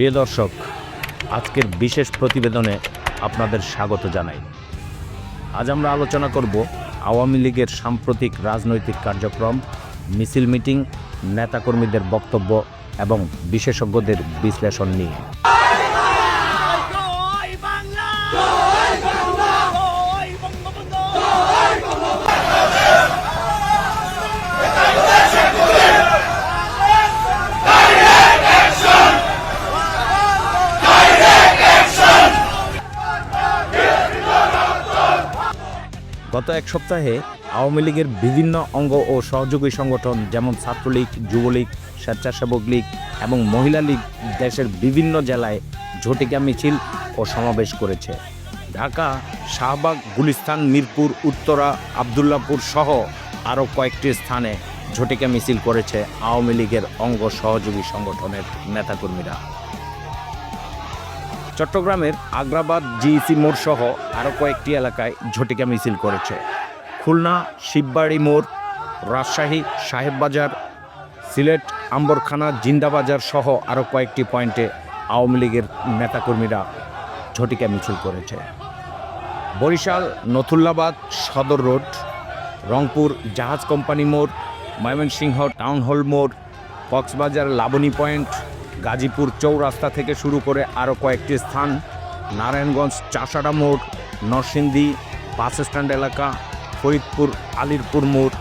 প্রিয় দর্শক, আজকের বিশেষ প্রতিবেদনে আপনাদের স্বাগত জানাই। আজ আমরা আলোচনা করব আওয়ামী লীগের সাম্প্রতিক রাজনৈতিক কার্যক্রম, মিছিল মিটিং, নেতাকর্মীদের বক্তব্য এবং বিশেষজ্ঞদের বিশ্লেষণ নিয়ে। গত এক সপ্তাহে আওয়ামী লীগের বিভিন্ন অঙ্গ ও সহযোগী সংগঠন যেমন ছাত্রলীগ, যুবলীগ, স্বেচ্ছাসেবক লীগ এবং মহিলা লীগ দেশের বিভিন্ন জেলায় ঝটিকা মিছিল ও সমাবেশ করেছে। ঢাকা, শাহবাগ, গুলিস্তান, মিরপুর, উত্তরা, আবদুল্লাপুর সহ আরও কয়েকটি স্থানে ঝটিকা মিছিল করেছে আওয়ামী লীগের অঙ্গ সহযোগী সংগঠনের নেতাকর্মীরা। চট্টগ্রামের আগ্রাবাদ জিইসি মোড় সহ আরও কয়েকটি এলাকায় ঝটিকা মিছিল করেছে। খুলনা, শিববাড়ি মোড়, রাজশাহী, সাহেববাজার, সিলেট, আম্বরখানা, জিন্দাবাজার সহ আরও কয়েকটি পয়েন্টে আওয়ামী লীগের নেতাকর্মীরা ঝটিকা মিছিল করেছে। বরিশাল, নথুল্লাবাদ, সদর রোড, রংপুর, জাহাজ কোম্পানি মোড়, ময়মনসিংহ টাউন হল মোড়, কক্সবাজার, লাবণী পয়েন্ট গাজীপুর চৌরাস্তা থেকে শুরু করে আরও কয়েকটি স্থান। নারায়ণগঞ্জ, চাষাড়া মোড়, নরসিংদী, বাস স্ট্যান্ড এলাকা, ফরিদপুর, আলিরপুর মোড়,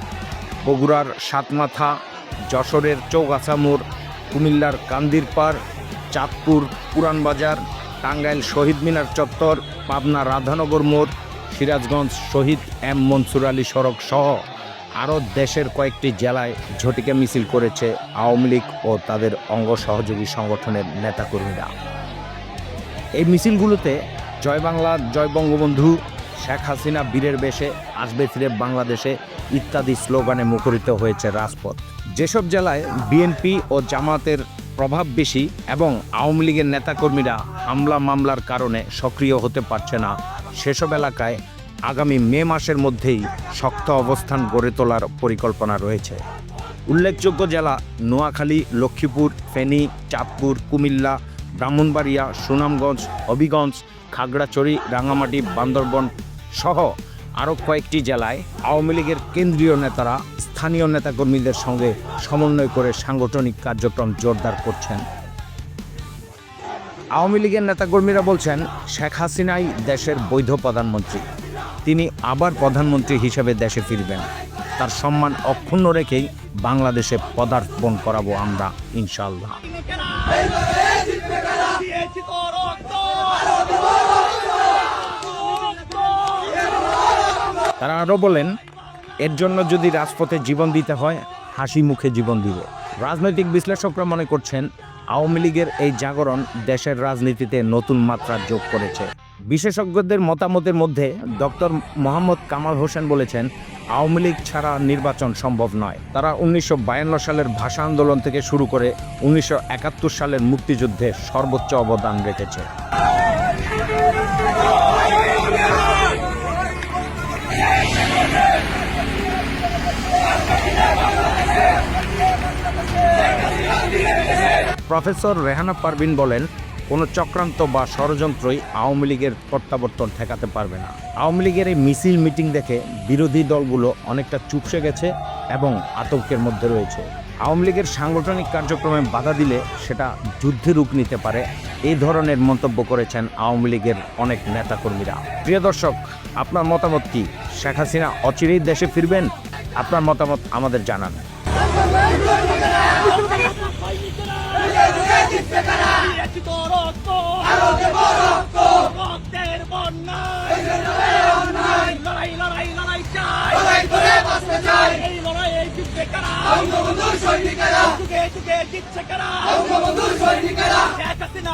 বগুড়ার সাতমাথা, যশোরের চৌগাছা মোড়, কুমিল্লার কান্দিরপাড় চাঁদপুর, পুরানবাজার, টাঙ্গাইল শহীদ মিনার চত্বর, পাবনা রাধানগর মোড়, সিরাজগঞ্জ শহীদ এম মনসুর আলী সড়ক সহ। আরও দেশের কয়েকটি জেলায় ঝটিকা মিছিল করেছে আওয়ামী লীগ ও তাদের অঙ্গ সহযোগী সংগঠনের নেতাকর্মীরা। এই মিছিলগুলোতে জয় বাংলা, জয় বঙ্গবন্ধু, শেখ হাসিনা বীরের বেশে, আসবে ফিরে বাংলাদেশে ইত্যাদি স্লোগানে মুখরিত হয়েছে রাজপথ। যেসব জেলায় বিএনপি ও জামাতের প্রভাব বেশি এবং আওয়ামী লীগের নেতাকর্মীরা হামলা মামলার কারণে সক্রিয় হতে পারছে না, সেসব এলাকায় আগামী মে মাসের মধ্যেই শক্ত অবস্থান গড়ে তোলার পরিকল্পনা রয়েছে। উল্লেখযোগ্য জেলা নোয়াখালী, লক্ষ্মীপুর, ফেনী, চাঁদপুর, কুমিল্লা, ব্রাহ্মণবাড়িয়া, সুনামগঞ্জ, হবিগঞ্জ, খাগড়াছড়ি, রাঙামাটি, বান্দরবন সহ আরও কয়েকটি জেলায় আওয়ামী লীগের কেন্দ্রীয় নেতারা স্থানীয় নেতাকর্মীদের সঙ্গে সমন্বয় করে সাংগঠনিক কার্যক্রম জোরদার করছেন। আওয়ামী লীগের নেতাকর্মীরা বলছেন, শেখ হাসিনাই দেশের বৈধ প্রধানমন্ত্রী। তিনি আবার প্রধানমন্ত্রী হিসেবে দেশে ফিরবেন। তার সম্মান অক্ষুণ্ণ রেখেই বাংলাদেশে পদার্পণ করাবো আমরা ইনশাল্লাহ তারা আরও বলেন, এর জন্য যদি রাজপথে জীবন দিতে হয়, হাসি মুখে জীবন দিবে। রাজনৈতিক বিশ্লেষকরা মনে করছেন, আওয়ামী লীগের এই জাগরণ দেশের রাজনীতিতে নতুন মাত্রা যোগ করেছে। বিশেষজ্ঞদের মতামতের মধ্যে ডক্টর মোহাম্মদ কামাল হোসেন বলেছেন, আওয়ামী লীগ ছাড়া নির্বাচন সম্ভব নয়। তারা উনিশশো বায়ান্ন সালের ভাষা আন্দোলন থেকে শুরু করে উনিশশো একাত্তর সালের মুক্তিযুদ্ধে সর্বোচ্চ অবদান রেখেছে। প্রফেসর রেহানা পারভিন বলেন কোনো চক্রান্ত বা ষড়যন্ত্রই আওয়ামী লীগের প্রত্যাবর্তন ঠেকাতে পারবে না। আওয়ামী লীগের এই মিছিল মিটিং দেখে বিরোধী দলগুলো অনেকটা চুপসে গেছে এবং আতঙ্কের মধ্যে রয়েছে। আওয়ামী লীগের সাংগঠনিক কার্যক্রমে বাধা দিলে সেটা যুদ্ধে রূপ নিতে পারে এই ধরনের মন্তব্য করেছেন আওয়ামী লীগের অনেক নেতাকর্মীরা। প্রিয় দর্শক, আপনার মতামত কি? শেখ হাসিনা অচিরেই দেশে ফিরবেন? আপনার মতামত আমাদের জানান।